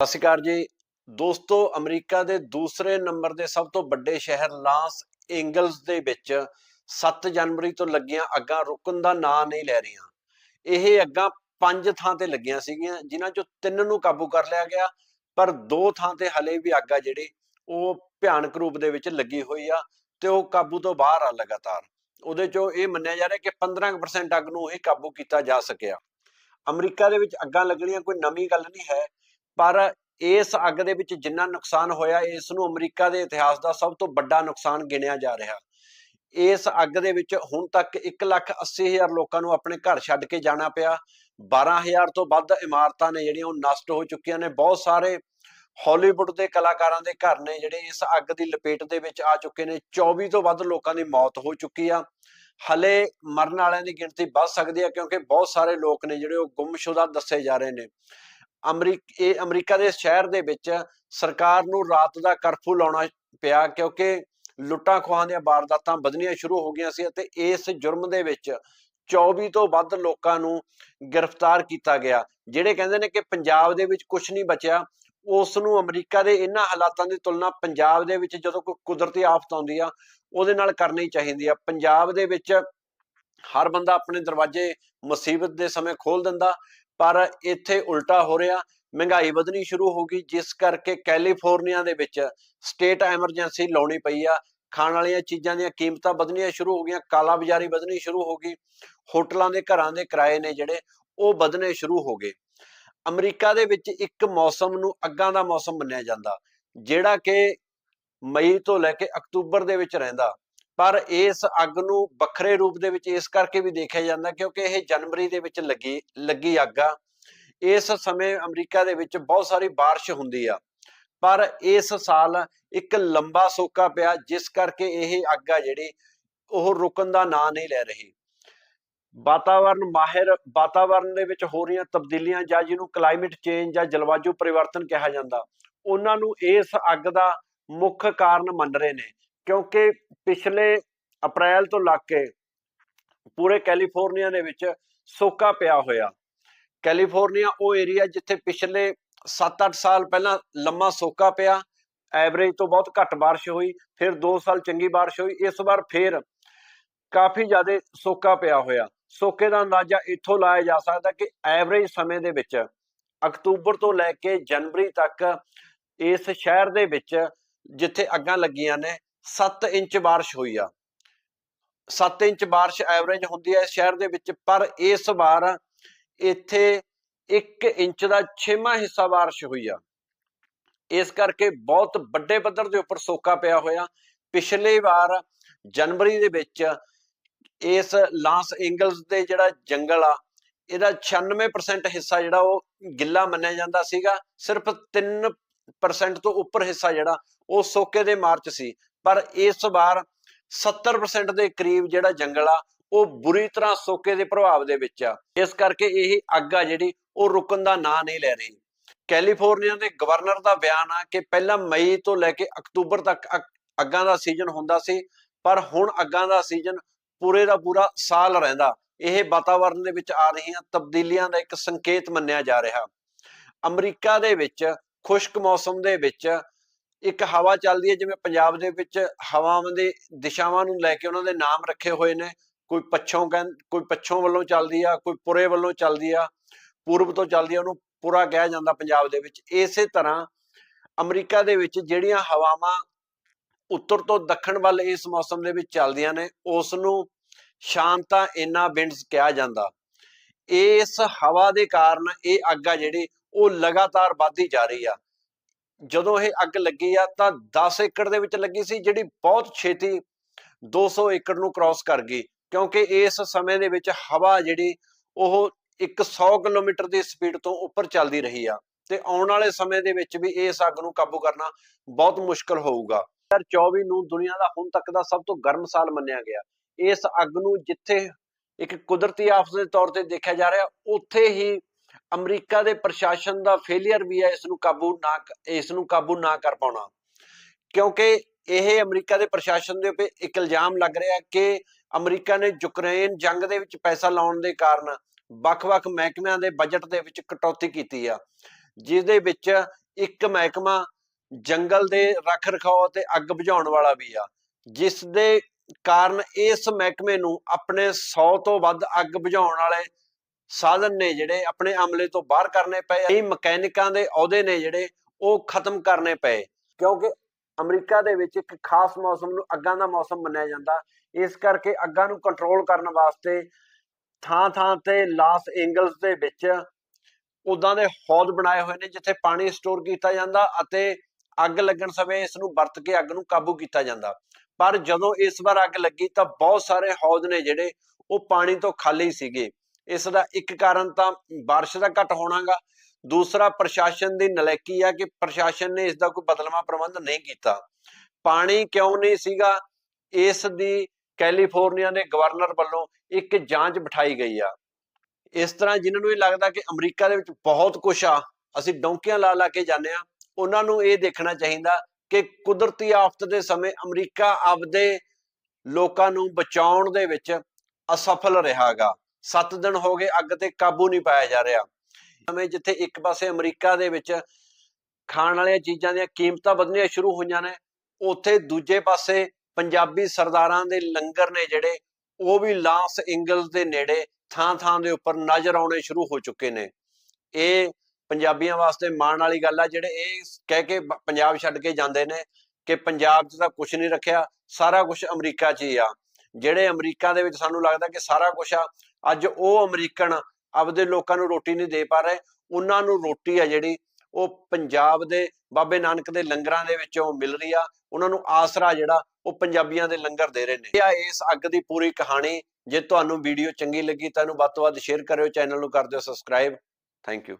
ਸਤਿ ਸ਼੍ਰੀ ਅਕਾਲ ਜੀ। ਦੋਸਤੋ, ਅਮਰੀਕਾ ਦੇ ਦੂਸਰੇ ਨੰਬਰ ਦੇ ਸਭ ਤੋਂ ਵੱਡੇ ਸ਼ਹਿਰ ਲਾਸ ਐਂਜਲਸ ਦੇ ਵਿੱਚ 7 ਜਨਵਰੀ ਤੋਂ ਲੱਗੀਆਂ ਅੱਗਾਂ ਰੁਕਣ ਦਾ ਨਾਂ ਨਹੀਂ ਲੈ ਰਹੀਆਂ। ਇਹ ਅੱਗਾਂ ਪੰਜ ਥਾਂ ਤੇ ਲੱਗੀਆਂ ਸੀਗੀਆਂ, ਜਿਨ੍ਹਾਂ ਚੋਂ ਤਿੰਨ ਨੂੰ ਕਾਬੂ ਕਰ ਲਿਆ ਗਿਆ, ਪਰ ਦੋ ਥਾਂ ਤੇ ਹਲੇ ਵੀ ਅੱਗ ਆ ਜਿਹੜੀ, ਉਹ ਭਿਆਨਕ ਰੂਪ ਦੇ ਵਿੱਚ ਲੱਗੀ ਹੋਈ ਆ ਤੇ ਉਹ ਕਾਬੂ ਤੋਂ ਬਾਹਰ ਆ ਲਗਾਤਾਰ। ਉਹਦੇ ਚੋਂ ਇਹ ਮੰਨਿਆ ਜਾ ਰਿਹਾ ਕਿ 15% ਅੱਗ ਨੂੰ ਹੀ ਕਾਬੂ ਕੀਤਾ ਜਾ ਸਕਿਆ। ਅਮਰੀਕਾ ਦੇ ਵਿੱਚ ਅੱਗਾਂ ਲੱਗਣੀਆਂ ਕੋਈ ਨਵੀਂ ਗੱਲ ਨਹੀਂ ਹੈ ਪਰ ਇਸ ਅੱਗ ਦੇ ਵਿੱਚ ਜਿੰਨਾ ਨੁਕਸਾਨ ਹੋਇਆ ਇਸ ਨੂੰ ਅਮਰੀਕਾ ਦੇ ਇਤਿਹਾਸ ਦਾ ਸਭ ਤੋਂ ਵੱਡਾ ਨੁਕਸਾਨ ਗਿਣਿਆ ਜਾ ਰਿਹਾ। ਇਸ ਅੱਗ ਦੇ ਵਿੱਚ ਹੁਣ ਤੱਕ 1,80,000 ਲੋਕਾਂ ਨੂੰ ਆਪਣੇ ਘਰ ਛੱਡ ਕੇ ਜਾਣਾ ਪਿਆ। 12000 ਤੋਂ ਵੱਧ ਇਮਾਰਤਾਂ ਨੇ ਜਿਹੜੀਆਂ ਉਹ ਨਸ਼ਟ ਹੋ ਚੁੱਕੀਆਂ ਨੇ। ਬਹੁਤ ਸਾਰੇ ਹਾਲੀਵੁੱਡ ਦੇ ਕਲਾਕਾਰਾਂ ਦੇ ਘਰ ਨੇ ਜਿਹੜੇ ਇਸ ਅੱਗ ਦੀ ਲਪੇਟ ਦੇ ਵਿੱਚ ਆ ਚੁੱਕੇ ਨੇ। 24 ਤੋਂ ਵੱਧ ਲੋਕਾਂ ਦੀ ਮੌਤ ਹੋ ਚੁੱਕੀ ਆ। ਹਲੇ ਮਰਨ ਵਾਲਿਆਂ ਦੀ ਗਿਣਤੀ ਵੱਧ ਸਕਦੀ ਹੈ ਕਿਉਂਕਿ ਬਹੁਤ ਸਾਰੇ ਲੋਕ ਨੇ ਜਿਹੜੇ ਉਹ ਗੁੰਮਸ਼ੁਦਾ ਦੱਸੇ ਜਾ ਰਹੇ ਨੇ। ਅਮਰੀਕ, ਇਹ ਅਮਰੀਕਾ ਦੇ ਸ਼ਹਿਰ ਦੇ ਵਿੱਚ ਸਰਕਾਰ ਨੂੰ ਰਾਤ ਦਾ ਕਰਫਿਊ ਲਾਉਣਾ ਪਿਆ ਕਿਉਂਕਿ ਲੁੱਟਾਂ ਖੋਹਾਂ ਦੀਆਂ ਵਾਰਦਾਤਾਂ ਵਧਣੀਆਂ ਸ਼ੁਰੂ ਹੋ ਗਈਆਂ ਸੀ ਅਤੇ ਇਸ ਜੁਰਮ ਦੇ ਵਿੱਚ 24 ਤੋਂ ਵੱਧ ਲੋਕਾਂ ਨੂੰ ਗ੍ਰਿਫਤਾਰ ਕੀਤਾ ਗਿਆ, ਜਿਹੜੇ ਕਹਿੰਦੇ ਨੇ ਕਿ ਪੰਜਾਬ ਦੇ ਵਿੱਚ ਕੁਝ ਨਹੀਂ ਬਚਿਆ। ਉਸ ਨੂੰ ਅਮਰੀਕਾ ਦੇ ਇਹਨਾਂ ਹਾਲਾਤਾਂ ਦੀ ਤੁਲਨਾ ਪੰਜਾਬ ਦੇ ਵਿੱਚ ਜਦੋਂ ਕੋਈ ਕੁਦਰਤੀ ਆਫਤ ਆਉਂਦੀ ਆ, ਉਹਦੇ ਨਾਲ ਕਰਨੀ ਚਾਹੀਦੀ ਆ। ਪੰਜਾਬ ਦੇ ਵਿੱਚ ਹਰ ਬੰਦਾ ਆਪਣੇ ਦਰਵਾਜ਼ੇ ਮੁਸੀਬਤ ਦੇ ਸਮੇਂ ਖੋਲ ਦਿੰਦਾ ਪਰ ਇੱਥੇ ਉਲਟਾ ਹੋ ਰਿਹਾ। ਮਹਿੰਗਾਈ ਵਧਣੀ ਸ਼ੁਰੂ ਹੋ ਗਈ, ਜਿਸ ਕਰਕੇ ਕੈਲੀਫੋਰਨੀਆ ਦੇ ਵਿੱਚ ਸਟੇਟ ਐਮਰਜੈਂਸੀ ਲਾਉਣੀ ਪਈ ਆ। ਖਾਣ ਵਾਲੀਆਂ ਚੀਜ਼ਾਂ ਦੀਆਂ ਕੀਮਤਾਂ ਵਧਣੀਆਂ ਸ਼ੁਰੂ ਹੋ ਗਈਆਂ ਕਾਲਾ ਬਾਜ਼ਾਰੀ ਵਧਣੀ ਸ਼ੁਰੂ ਹੋ ਗਈ। ਹੋਟਲਾਂ ਦੇ ਘਰਾਂ ਦੇ ਕਿਰਾਏ ਨੇ ਜਿਹੜੇ, ਉਹ ਵਧਣੇ ਸ਼ੁਰੂ ਹੋ ਗਏ। ਅਮਰੀਕਾ ਦੇ ਵਿੱਚ ਇੱਕ ਮੌਸਮ ਨੂੰ ਅੱਗਾਂ ਦਾ ਮੌਸਮ ਮੰਨਿਆ ਜਾਂਦਾ, ਜਿਹੜਾ ਕਿ ਮਈ ਤੋਂ ਲੈ ਕੇ ਅਕਤੂਬਰ ਦੇ ਵਿੱਚ ਰਹਿੰਦਾ। ਪਰ ਇਸ ਅੱਗ ਨੂੰ ਵੱਖਰੇ ਰੂਪ ਦੇ ਵਿੱਚ ਇਸ ਕਰਕੇ ਵੀ ਦੇਖਿਆ ਜਾਂਦਾ ਕਿਉਂਕਿ ਇਹ ਜਨਵਰੀ ਦੇ ਵਿੱਚ ਲੱਗੀ ਲੱਗੀ ਅੱਗ ਆ ਇਸ ਸਮੇਂ ਅਮਰੀਕਾ ਦੇ ਵਿੱਚ ਬਹੁਤ ਸਾਰੀ بارش ਹੁੰਦੀ ਆ ਪਰ ਇਸ ਸਾਲ ਇੱਕ ਲੰਬਾ ਸੋਕਾ ਪਿਆ ਜਿਸ ਕਰਕੇ ਇਹ ਅੱਗ ਆ ਜਿਹੜੀ ਉਹ ਰੁਕਣ ਦਾ ਨਾਂ ਨਹੀਂ ਲੈ ਰਹੀ ਵਾਤਾਵਰਨ ਮਾਹਿਰ ਵਾਤਾਵਰਨ ਦੇ ਵਿੱਚ ਹੋ ਰਹੀਆਂ ਤਬਦੀਲੀਆਂ ਜਾਂ ਜਿਹਨੂੰ ਕਲਾਈਮੇਟ ਚੇਂਜ ਜਾਂ ਜਲਵਾਯੂ ਪਰਿਵਰਤਨ ਕਿਹਾ ਜਾਂਦਾ ਉਹਨਾਂ ਨੂੰ ਇਸ ਅੱਗ ਦਾ ਮੁੱਖ ਕਾਰਨ ਮੰਨ ਰਹੇ ਨੇ ਕਿਉਂਕਿ ਪਿਛਲੇ ਅਪ੍ਰੈਲ ਤੋਂ ਲੱਗ ਕੇ ਪੂਰੇ ਕੈਲੀਫੋਰਨੀਆ ਦੇ ਵਿੱਚ ਸੋਕਾ ਪਿਆ ਹੋਇਆ। ਕੈਲੀਫੋਰਨੀਆ ਉਹ ਏਰੀਆ ਜਿੱਥੇ ਪਿਛਲੇ 7-8 ਸਾਲ ਪਹਿਲਾਂ ਲੰਮਾ ਸੋਕਾ ਪਿਆ ਐਵਰੇਜ ਤੋਂ ਬਹੁਤ ਘੱਟ ਬਾਰਿਸ਼ ਹੋਈ, ਫਿਰ 2 ਸਾਲ ਚੰਗੀ ਬਾਰਿਸ਼ ਹੋਈ, ਇਸ ਵਾਰ ਫਿਰ ਕਾਫੀ ਜ਼ਿਆਦਾ ਸੋਕਾ ਪਿਆ ਹੋਇਆ। ਸੋਕੇ ਦਾ ਅੰਦਾਜ਼ਾ ਇੱਥੋਂ ਲਾਇਆ ਜਾ ਸਕਦਾ ਕਿ ਐਵਰੇਜ ਸਮੇਂ ਦੇ ਵਿੱਚ ਅਕਤੂਬਰ ਤੋਂ ਲੈ ਕੇ ਜਨਵਰੀ ਤੱਕ ਇਸ ਸ਼ਹਿਰ ਦੇ ਵਿੱਚ ਜਿੱਥੇ ਅੱਗਾਂ ਲੱਗੀਆਂ ਨੇ 7 ਇੰਚ ਬਾਰਿਸ਼ ਹੋਈ ਆ। 7 ਇੰਚ ਬਾਰਿਸ਼ ਐਵਰੇਜ ਹੁੰਦੀ ਹੈ ਇਸ ਸ਼ਹਿਰ ਦੇ ਵਿੱਚ, ਪਰ ਇਸ ਵਾਰ ਇੱਥੇ 1 ਇੰਚ ਦਾ 6ਵਾਂ ਹਿੱਸਾ ਬਾਰਿਸ਼ ਹੋਈ ਆ। ਇਸ ਕਰਕੇ ਬਹੁਤ ਵੱਡੇ ਪੱਧਰ ਦੇ ਉੱਪਰ ਸੋਕਾ ਪਿਆ ਹੋਇਆ। ਪਿਛਲੇ ਵਾਰ ਜਨਵਰੀ ਦੇ ਵਿੱਚ ਇਸ ਲਾਸ ਐਂਜਲਸ ਦੇ ਜਿਹੜਾ ਜੰਗਲ ਆ, ਇਹਦਾ 96% ਹਿੱਸਾ ਜਿਹੜਾ ਉਹ ਗਿੱਲਾ ਮੰਨਿਆ ਜਾਂਦਾ ਸੀਗਾ। ਸਿਰਫ 3% ਤੋਂ ਉੱਪਰ ਹਿੱਸਾ ਜਿਹੜਾ ਉਹ ਸੋਕੇ ਦੇ ਮਾਰਚ ਸੀ। ਪਰ ਇਸ ਵਾਰ 70% ਦੇ ਕਰੀਬ ਜਿਹੜਾ ਜੰਗਲ ਆ, ਉਹ ਬੁਰੀ ਤਰ੍ਹਾਂ ਸੋਕੇ ਦੇ ਪ੍ਰਭਾਵ ਦੇ ਵਿੱਚ ਆ। ਇਸ ਕਰਕੇ ਇਹ ਅੱਗ ਆ ਜਿਹੜੀ, ਉਹ ਰੁਕਣ ਦਾ ਨਾਂ ਨਹੀਂ ਲੈ ਰਹੀ। ਕੈਲੀਫੋਰਨੀਆ ਦੇ ਗਵਰਨਰ ਦਾ ਬਿਆਨ ਆ ਕਿ ਪਹਿਲਾਂ ਮਈ ਤੋਂ ਲੈ ਕੇ ਅਕਤੂਬਰ ਤੱਕ ਅੱਗਾਂ ਦਾ ਸੀਜ਼ਨ ਹੁੰਦਾ ਸੀ, ਪਰ ਹੁਣ ਅੱਗਾਂ ਦਾ ਸੀਜ਼ਨ ਪੂਰੇ ਦਾ ਪੂਰਾ ਸਾਲ ਰਹਿੰਦਾ। ਇਹ ਵਾਤਾਵਰਣ ਦੇ ਵਿੱਚ ਆ ਰਹੀਆਂ ਤਬਦੀਲੀਆਂ ਦਾ ਇੱਕ ਸੰਕੇਤ ਮੰਨਿਆ ਜਾ ਰਿਹਾ। ਅਮਰੀਕਾ ਦੇ ਵਿੱਚ ਖੁਸ਼ਕ ਮੌਸਮ ਦੇ ਵਿੱਚ ਇੱਕ ਹਵਾ ਚੱਲਦੀ ਹੈ, ਜਿਵੇਂ ਪੰਜਾਬ ਦੇ ਵਿੱਚ ਹਵਾਵਾਂ ਦੇ ਦਿਸ਼ਾਵਾਂ ਨੂੰ ਲੈ ਕੇ ਉਹਨਾਂ ਦੇ ਨਾਮ ਰੱਖੇ ਹੋਏ ਨੇ। ਕੋਈ ਪੱਛੋਂ ਕਹਿੰ, ਕੋਈ ਪੱਛੋਂ ਵੱਲੋਂ ਚੱਲਦੀ ਆ, ਕੋਈ ਪੁਰੇ ਵੱਲੋਂ ਚੱਲਦੀ ਆ, ਪੂਰਬ ਤੋਂ ਚੱਲਦੀ ਆ, ਉਹਨੂੰ ਪੁਰਾ ਕਿਹਾ ਜਾਂਦਾ ਪੰਜਾਬ ਦੇ ਵਿੱਚ। ਇਸੇ ਤਰ੍ਹਾਂ ਅਮਰੀਕਾ ਦੇ ਵਿੱਚ ਜਿਹੜੀਆਂ ਹਵਾਵਾਂ ਉੱਤਰ ਤੋਂ ਦੱਖਣ ਵੱਲ ਇਸ ਮੌਸਮ ਦੇ ਵਿੱਚ ਚੱਲਦੀਆਂ ਨੇ ਉਸ ਨੂੰ ਸ਼ਾਂਤਾ ਇਨਾ ਵਿੰਡਸ ਕਿਹਾ ਜਾਂਦਾ। ਇਸ ਹਵਾ ਦੇ ਕਾਰਨ ਇਹ ਅੱਗ ਆ ਜਿਹੜੀ, ਉਹ ਲਗਾਤਾਰ ਵੱਧਦੀ ਜਾ ਰਹੀ ਆ। ਜਦੋਂ ਇਹ ਅੱਗ ਲੱਗੀ ਆ ਤਾਂ 10 ਏਕੜ ਦੇ ਵਿੱਚ ਲੱਗੀ ਸੀ, ਜਿਹੜੀ ਬਹੁਤ ਛੇਤੀ 200 ਏਕੜ ਨੂੰ ਕ੍ਰਾਸ ਕਰ ਗਈ, ਕਿਉਂਕਿ ਇਸ ਸਮੇਂ ਦੇ ਵਿੱਚ ਹਵਾ ਜਿਹੜੀ ਉਹ 100 ਕਿਲੋਮੀਟਰ ਦੀ ਸਪੀਡ ਤੋਂ ਉੱਪਰ ਚੱਲਦੀ ਰਹੀ ਆ ਤੇ ਆਉਣ ਵਾਲੇ ਸਮੇਂ ਦੇ ਵਿੱਚ ਵੀ ਇਸ ਅੱਗ ਨੂੰ ਕਾਬੂ ਕਰਨਾ ਬਹੁਤ ਮੁਸ਼ਕਲ ਹੋਊਗਾ। 2024 ਨੂੰ ਦੁਨੀਆ ਦਾ ਹੁਣ ਤੱਕ ਦਾ ਸਭ ਤੋਂ ਗਰਮ ਸਾਲ ਮੰਨਿਆ ਗਿਆ। ਇਸ ਅੱਗ ਨੂੰ ਜਿੱਥੇ ਇੱਕ ਕੁਦਰਤੀ ਆਫਤ ਦੇ ਤੌਰ ਤੇ ਦੇਖਿਆ ਜਾ ਰਿਹਾ, ਉੱਥੇ ਹੀ ਅਮਰੀਕਾ ਦੇ ਪ੍ਰਸ਼ਾਸਨ ਦਾ ਫੇਲਿਅਰ ਵੀ ਹੈ ਇਸ ਨੂੰ ਕਾਬੂ ਨਾ ਇਸ ਨੂੰ ਕਾਬੂ ਨਾ ਕਰ ਪਾਉਣਾ। ਕਿਉਂਕਿ ਇਹ ਅਮਰੀਕਾ ਦੇ ਪ੍ਰਸ਼ਾਸਨ ਦੇ ਉੱਤੇ ਇੱਕ ਇਲਜ਼ਾਮ ਲੱਗ ਰਿਹਾ ਕਿ ਅਮਰੀਕਾ ਨੇ ਯੂਕਰੇਨ ਜੰਗ ਦੇ ਵਿੱਚ ਪੈਸਾ ਲਾਉਣ ਦੇ ਕਾਰਨ ਵੱਖ-ਵੱਖ ਮਹਿਕਮਿਆਂ ਦੇ ਬਜਟ ਦੇ ਵਿੱਚ ਕਟੌਤੀ ਕੀਤੀ ਆ ਜਿਸ ਦੇ ਵਿੱਚ ਇੱਕ ਮਹਿਕਮਾ ਜੰਗਲ ਦੇ ਰੱਖ ਰਖਾਓ ਤੇ ਅੱਗ ਬੁਝਾਉਣ ਵਾਲਾ ਵੀ ਆ, ਜਿਸ ਦੇ ਕਾਰਨ ਇਸ ਮਹਿਕਮੇ ਨੂੰ ਆਪਣੇ 100 ਤੋਂ ਵੱਧ ਅੱਗ ਬੁਝਾਉਣ ਵਾਲੇ ਸਾਧਨ ਨੇ ਜਿਹੜੇ ਆਪਣੇ ਅਮਲੇ ਤੋਂ ਬਾਹਰ ਕਰਨੇ ਪਏ ਕਈ ਮਕੈਨਿਕਾਂ ਦੇ ਅਹੁਦੇ ਨੇ ਜਿਹੜੇ ਉਹ ਖਤਮ ਕਰਨੇ ਪਏ। ਕਿਉਂਕਿ ਅਮਰੀਕਾ ਦੇ ਵਿੱਚ ਇੱਕ ਖਾਸ ਮੌਸਮ ਨੂੰ ਅੱਗਾਂ ਦਾ ਮੌਸਮ ਮੰਨਿਆ ਜਾਂਦਾ। ਇਸ ਕਰਕੇ ਅੱਗਾਂ ਨੂੰ ਕੰਟਰੋਲ ਕਰਨ ਵਾਸਤੇ ਥਾਂ ਥਾਂ ਤੇ ਲਾਸ ਐਂਜਲਸ ਦੇ ਵਿੱਚ ਉਦਾਂ ਦੇ ਹੌਦ ਬਣਾਏ ਹੋਏ ਨੇ, ਜਿੱਥੇ ਪਾਣੀ ਸਟੋਰ ਕੀਤਾ ਜਾਂਦਾ ਅਤੇ ਅੱਗ ਲੱਗਣ ਸਮੇਂ ਇਸ ਨੂੰ ਵਰਤ ਕੇ ਅੱਗ ਨੂੰ ਕਾਬੂ ਕੀਤਾ ਜਾਂਦਾ। ਪਰ ਜਦੋਂ ਇਸ ਵਾਰ ਅੱਗ ਲੱਗੀ ਤਾਂ ਬਹੁਤ ਸਾਰੇ ਹੌਦ ਨੇ ਜਿਹੜੇ ਉਹ ਪਾਣੀ ਤੋਂ ਖਾਲੀ ਸੀਗੇ। ਇਸ ਦਾ ਇੱਕ ਕਾਰਨ ਤਾਂ ਬਾਰਿਸ਼ ਦਾ ਘਟ ਹੋਣਾਗਾ। ਦੂਸਰਾ, ਪ੍ਰਸ਼ਾਸਨ ਦੀ ਨਲਾਇਕੀ ਆ ਕਿ ਪ੍ਰਸ਼ਾਸਨ ਨੇ ਇਸ ਦਾ ਕੋਈ ਬਦਲਵਾ ਪ੍ਰਬੰਧ ਨਹੀਂ ਕੀਤਾ। ਪਾਣੀ ਕਿਉਂ ਨਹੀਂ ਸੀਗਾ? ਇਸ ਦੀ ਕੈਲੀਫੋਰਨੀਆ ਦੇ ਗਵਰਨਰ ਵੱਲੋਂ ਇੱਕ ਜਾਂਚ ਬਿਠਾਈ ਗਈ ਆ। ਇਸ ਤਰ੍ਹਾਂ ਜਿਨ੍ਹਾਂ ਨੂੰ ਇਹ ਲੱਗਦਾ ਕਿ ਅਮਰੀਕਾ ਦੇ ਵਿੱਚ ਬਹੁਤ ਕੁਝ ਆ, ਅਸੀਂ ਡੌਂਕੀਆਂ ਲਾ ਲਾ ਕੇ ਜਾਂਦੇ ਆ, ਉਹਨਾਂ ਨੂੰ ਇਹ ਦੇਖਣਾ ਚਾਹੀਦਾ ਕਿ ਕੁਦਰਤੀ ਆਫਤ ਦੇ ਸਮੇਂ ਅਮਰੀਕਾ ਆਪਦੇ ਲੋਕਾਂ ਨੂੰ ਬਚਾਉਣ ਦੇ ਵਿੱਚ ਅਸਫਲ ਰਿਹਾਗਾ 7 ਦਿਨ ਹੋ ਗਏ ਅੱਗ ਤੇ ਕਾਬੂ ਨਹੀਂ ਪਾਇਆ ਜਾ ਰਿਹਾ। ਸਮੇਂ ਜਿੱਥੇ ਇੱਕ ਪਾਸੇ ਅਮਰੀਕਾ ਦੇ ਵਿੱਚ ਖਾਣ ਵਾਲੀਆਂ ਚੀਜ਼ਾਂ ਦੀਆਂ ਕੀਮਤਾਂ ਵਧਣੀਆਂ ਸ਼ੁਰੂ ਹੋਈਆਂ ਨੇ, ਉੱਥੇ ਦੂਜੇ ਪਾਸੇ ਪੰਜਾਬੀ ਸਰਦਾਰਾਂ ਦੇ ਲੰਗਰ ਨੇ ਜਿਹੜੇ, ਉਹ ਵੀ ਲਾਸ ਐਂਜਲਸ ਦੇ ਨੇੜੇ ਥਾਂ ਥਾਂ ਦੇ ਉੱਪਰ ਨਜ਼ਰ ਆਉਣੇ ਸ਼ੁਰੂ ਹੋ ਚੁੱਕੇ ਨੇ। ਇਹ ਪੰਜਾਬੀਆਂ ਵਾਸਤੇ ਮਾਣ ਵਾਲੀ ਗੱਲ ਆ, ਜਿਹੜੇ ਇਹ ਕਹਿ ਕੇ ਪੰਜਾਬ ਛੱਡ ਕੇ ਜਾਂਦੇ ਨੇ ਕਿ ਪੰਜਾਬ 'ਚ ਤਾਂ ਕੁਝ ਨਹੀਂ ਰੱਖਿਆ, ਸਾਰਾ ਕੁਝ ਅਮਰੀਕਾ 'ਚ ਹੀ ਆ। ਜਿਹੜੇ ਅਮਰੀਕਾ ਦੇ ਵਿੱਚ ਸਾਨੂੰ ਲੱਗਦਾ ਕਿ ਸਾਰਾ ਕੁਝ ਆ ਅੱਜ ਉਹ ਅਮਰੀਕਨ ਆਪਦੇ ਲੋਕਾਂ ਨੂੰ ਰੋਟੀ ਨਹੀਂ ਦੇ ਪਾ ਰਹੇ, ਉਹਨਾਂ ਨੂੰ ਰੋਟੀ ਆ ਜਿਹੜੀ ਉਹ ਪੰਜਾਬ ਦੇ ਬਾਬੇ ਨਾਨਕ ਦੇ ਲੰਗਰਾਂ ਦੇ ਵਿੱਚੋਂ ਮਿਲ ਰਹੀ ਆ, ਉਹਨਾਂ ਨੂੰ ਆਸਰਾ ਜਿਹੜਾ ਉਹ ਪੰਜਾਬੀਆਂ ਦੇ ਲੰਗਰ ਦੇ ਰਹੇ ਨੇ। ਇਹ ਆ ਇਸ ਅੱਗ ਦੀ ਪੂਰੀ ਕਹਾਣੀ, ਜੇ ਤੁਹਾਨੂੰ ਵੀਡੀਓ ਚੰਗੀ ਲੱਗੀ ਤਾਂ ਇਹਨੂੰ ਵੱਧ ਤੋਂ ਵੱਧ ਸ਼ੇਅਰ ਕਰਿਓ, ਚੈਨਲ ਨੂੰ ਕਰ ਦਿਓ ਸਬਸਕ੍ਰਾਈਬ ਥੈਂਕ ਯੂ